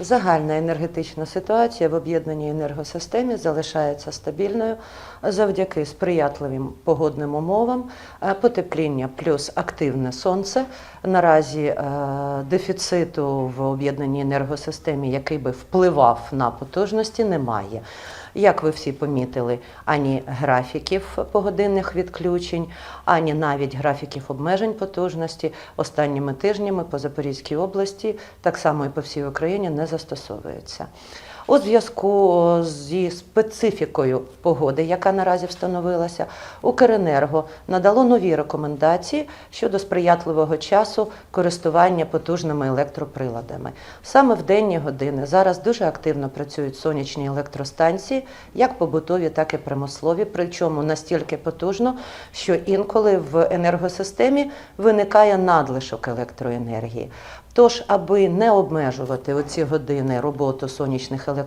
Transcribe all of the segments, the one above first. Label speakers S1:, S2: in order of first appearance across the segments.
S1: Загальна енергетична ситуація в об'єднаній енергосистемі залишається стабільною завдяки сприятливим погодним умовам, е, потепління плюс активне сонце. Наразі е, дефіциту в об'єднаній енергосистемі, який би впливав на потужності, немає. Як ви всі помітили, ані графіків погодинних відключень, ані навіть графіків обмежень потужності останніми тижнями по Запорізькій області, так само і по всій Україні, не застосовується. У зв'язку зі специфікою погоди, яка наразі встановилася, Укренерго надало нові рекомендації щодо сприятливого часу користування потужними електроприладами. Саме в денні години зараз дуже активно працюють сонячні електростанції, як побутові, так і промислові, причому настільки потужно, що інколи в енергосистемі виникає надлишок електроенергії. Тож, аби не обмежувати оці години роботу сонячних електростанцій,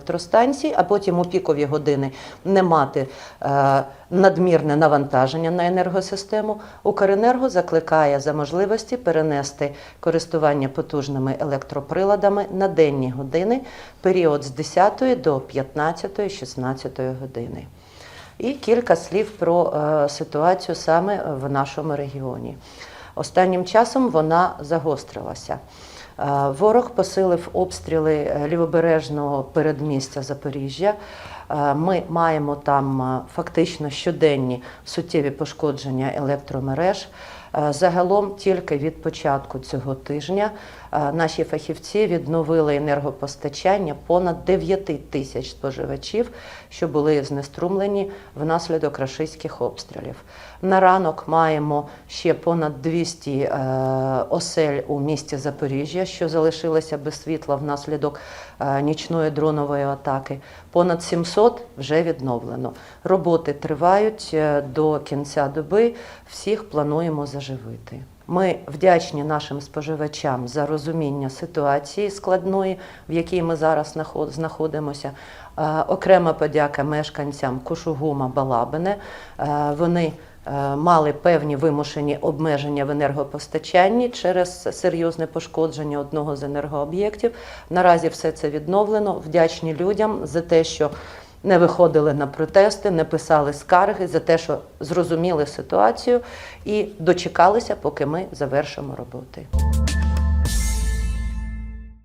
S1: а потім у пікові години не мати е, надмірне навантаження на енергосистему, Укренерго закликає за можливості перенести користування потужними електроприладами на денні години, період з 10 до 15-16 години. І кілька слів про е, ситуацію саме в нашому регіоні. Останнім часом вона загострилася. Е, Ворог посилив обстріли е, лівобережного передмістя Запоріжжя. Е, Ми маємо там фактично щоденні суттєві пошкодження електромереж. Е, Загалом тільки від початку цього тижня е, наші фахівці відновили енергопостачання понад 9 тисяч споживачів, що були знеструмлені внаслідок рашистських обстрілів. На ранок маємо ще понад 200 е, осель у місті Запоріжжя, що залишилися без світла внаслідок нічної дронової атаки. Понад 700 вже відновлено. Роботи тривають до кінця доби. Всіх плануємо заживити. Ми вдячні нашим споживачам за розуміння ситуації складної, в якій ми зараз знаходимося. Е, Окрема подяка мешканцям Кушугума Балабине. Е, Вони е, мали певні вимушені обмеження в енергопостачанні через серйозне пошкодження одного з енергооб'єктів. Наразі все це відновлено. Вдячні людям за те, що не виходили на протести, не писали скарги за те, що зрозуміли ситуацію і дочекалися, поки ми завершимо роботи.